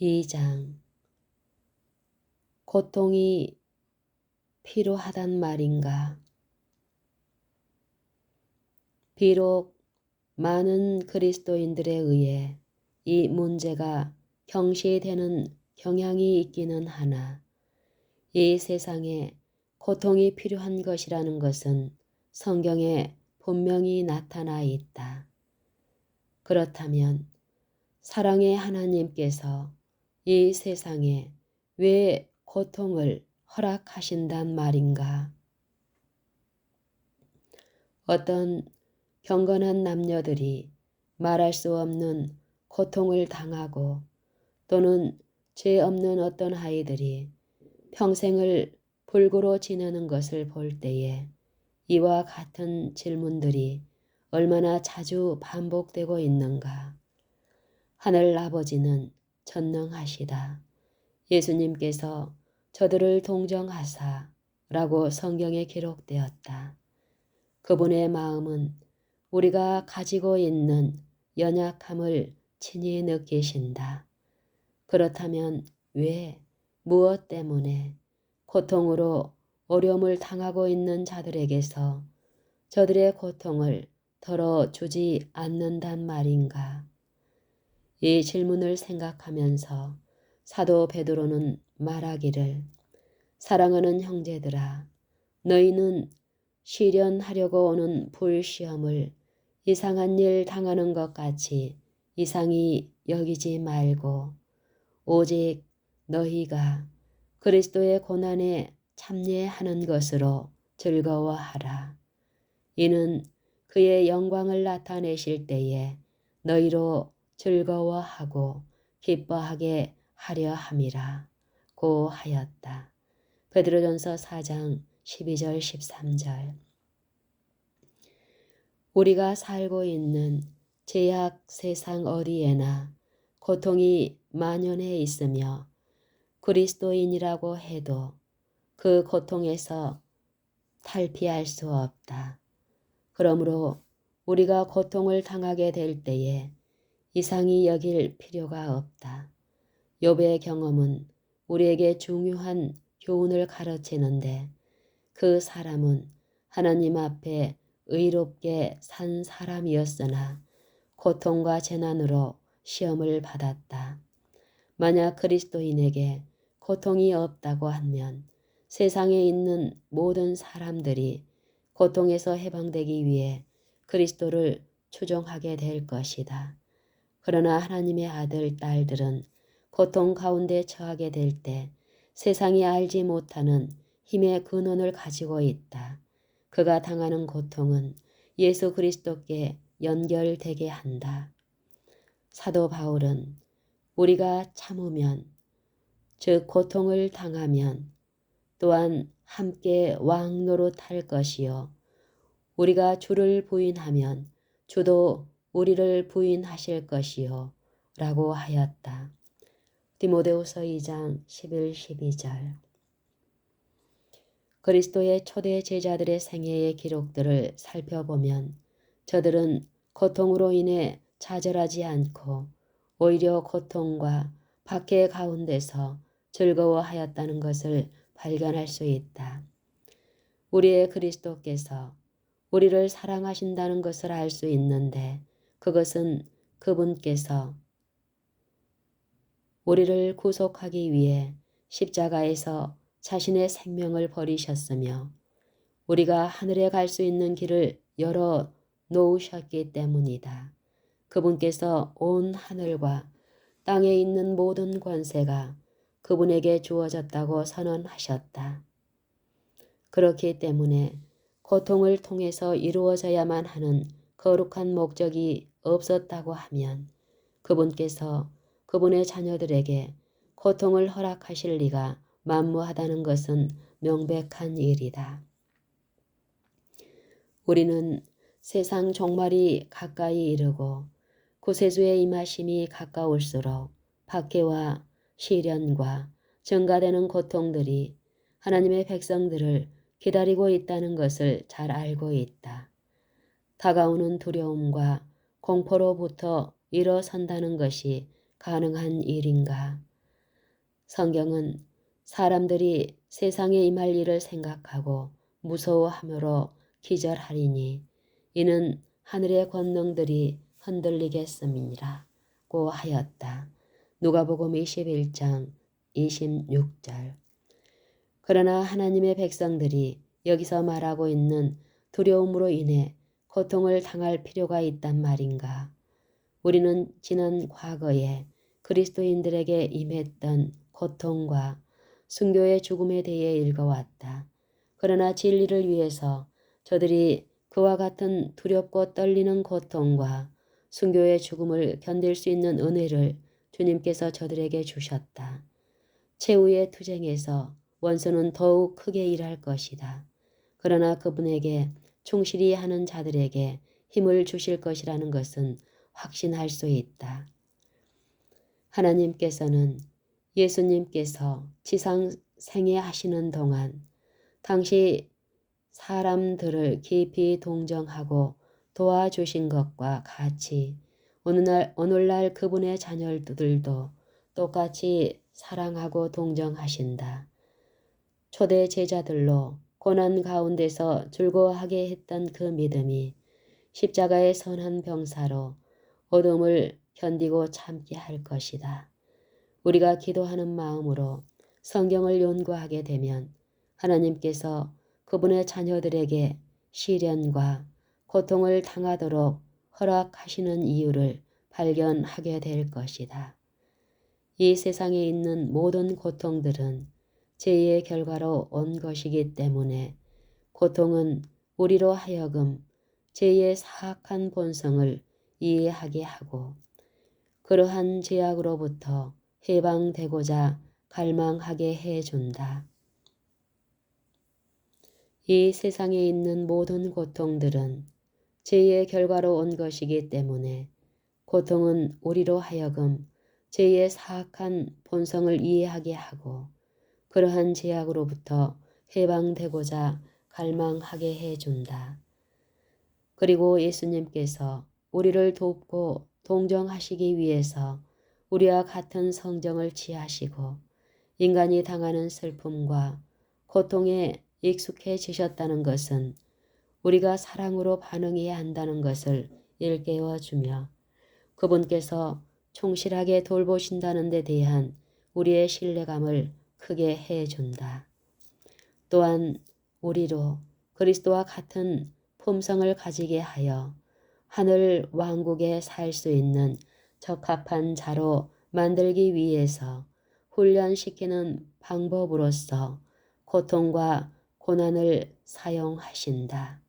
2장 고통이 필요하단 말인가? 비록 많은 그리스도인들에 의해 이 문제가 경시되는 경향이 있기는 하나 이 세상에 고통이 필요한 것이라는 것은 성경에 분명히 나타나 있다. 그렇다면 사랑의 하나님께서 이 세상에 왜 고통을 허락하신단 말인가? 어떤 경건한 남녀들이 말할 수 없는 고통을 당하고 또는 죄 없는 어떤 아이들이 평생을 불구로 지내는 것을 볼 때에 이와 같은 질문들이 얼마나 자주 반복되고 있는가. 하늘 아버지는 전능하시다. 예수님께서 저들을 동정하사 라고 성경에 기록되었다. 그분의 마음은 우리가 가지고 있는 연약함을 친히 느끼신다. 그렇다면 왜, 무엇 때문에 고통으로 어려움을 당하고 있는 자들에게서 저들의 고통을 덜어주지 않는단 말인가? 이 질문을 생각하면서 사도 베드로는 말하기를 사랑하는 형제들아 너희는 시련하려고 오는 불시험을 이상한 일 당하는 것 같이 이상히 여기지 말고 오직 너희가 그리스도의 고난에 참여하는 것으로 즐거워하라. 이는 그의 영광을 나타내실 때에 너희로 즐거워하고 기뻐하게 하려 함이라 고 하였다. 베드로전서 4장 12절 13절 우리가 살고 있는 제약 세상 어디에나 고통이 만연해 있으며 그리스도인이라고 해도 그 고통에서 탈피할 수 없다. 그러므로 우리가 고통을 당하게 될 때에 이상히 여길 필요가 없다. 욥의 경험은 우리에게 중요한 교훈을 가르치는데 그 사람은 하나님 앞에 의롭게 산 사람이었으나 고통과 재난으로 시험을 받았다. 만약 그리스도인에게 고통이 없다고 하면 세상에 있는 모든 사람들이 고통에서 해방되기 위해 그리스도를 추종하게 될 것이다. 그러나 하나님의 아들, 딸들은 고통 가운데 처하게 될 때 세상이 알지 못하는 힘의 근원을 가지고 있다. 그가 당하는 고통은 예수 그리스도께 연결되게 한다. 사도 바울은 우리가 참으면 즉 고통을 당하면 또한 함께 왕 노릇할 것이요 우리가 주를 부인하면 주도 우리를 부인하실 것이요 라고 하였다. 디모데후서 2장 11, 12절 그리스도의 초대 제자들의 생애의 기록들을 살펴보면 저들은 고통으로 인해 좌절하지 않고 오히려 고통과 박해 가운데서 즐거워하였다는 것을 발견할 수 있다. 우리의 그리스도께서 우리를 사랑하신다는 것을 알 수 있는데 그것은 그분께서 우리를 구속하기 위해 십자가에서 자신의 생명을 버리셨으며 우리가 하늘에 갈 수 있는 길을 열어 놓으셨기 때문이다. 그분께서 온 하늘과 땅에 있는 모든 권세가 그분에게 주어졌다고 선언하셨다. 그렇기 때문에 고통을 통해서 이루어져야만 하는 거룩한 목적이 없었다고 하면 그분께서 그분의 자녀들에게 고통을 허락하실 리가 만무하다는 것은 명백한 일이다. 우리는 세상 종말이 가까이 이르고 구세주의 임하심이 가까울수록 박해와 시련과 증가되는 고통들이 하나님의 백성들을 기다리고 있다는 것을 잘 알고 있다. 다가오는 두려움과 공포로부터 일어선다는 것이 가능한 일인가? 성경은 사람들이 세상에 임할 일을 생각하고 무서워하므로 기절하리니 이는 하늘의 권능들이 흔들리겠음이니라고 하였다. 누가복음 21장 26절 그러나 하나님의 백성들이 여기서 말하고 있는 두려움으로 인해 고통을 당할 필요가 있단 말인가? 우리는 지난 과거에 그리스도인들에게 임했던 고통과 순교의 죽음에 대해 읽어왔다. 그러나 진리를 위해서 저들이 그와 같은 두렵고 떨리는 고통과 순교의 죽음을 견딜 수 있는 은혜를 주님께서 저들에게 주셨다. 최후의 투쟁에서 원수는 더욱 크게 일할 것이다. 그러나 그분에게 충실히 하는 자들에게 힘을 주실 것이라는 것은 확신할 수 있다. 하나님께서는 예수님께서 지상 생애 하시는 동안 당시 사람들을 깊이 동정하고 도와주신 것과 같이 오늘날, 오늘날 그분의 자녀들도 똑같이 사랑하고 동정하신다. 초대 제자들로 고난 가운데서 즐거워하게 했던 그 믿음이 십자가의 선한 병사로 어둠을 견디고 참게 할 것이다. 우리가 기도하는 마음으로 성경을 연구하게 되면 하나님께서 그분의 자녀들에게 시련과 고통을 당하도록 허락하시는 이유를 발견하게 될 것이다. 이 세상에 있는 모든 고통들은 죄의 결과로 온 것이기 때문에 고통은 우리로 하여금 죄의 사악한 본성을 이해하게 하고 그러한 죄악으로부터 해방되고자 갈망하게 해준다. 이 세상에 있는 모든 고통들은 죄의 결과로 온 것이기 때문에 고통은 우리로 하여금 죄의 사악한 본성을 이해하게 하고 그러한 제약으로부터 해방되고자 갈망하게 해준다. 그리고 예수님께서 우리를 돕고 동정하시기 위해서 우리와 같은 성정을 취하시고 인간이 당하는 슬픔과 고통에 익숙해지셨다는 것은 우리가 사랑으로 반응해야 한다는 것을 일깨워 주며 그분께서 충실하게 돌보신다는 데 대한 우리의 신뢰감을 크게 해 준다. 또한 우리로 그리스도와 같은 품성을 가지게 하여 하늘 왕국에 살 수 있는 적합한 자로 만들기 위해서 훈련시키는 방법으로서 고통과 고난을 사용하신다.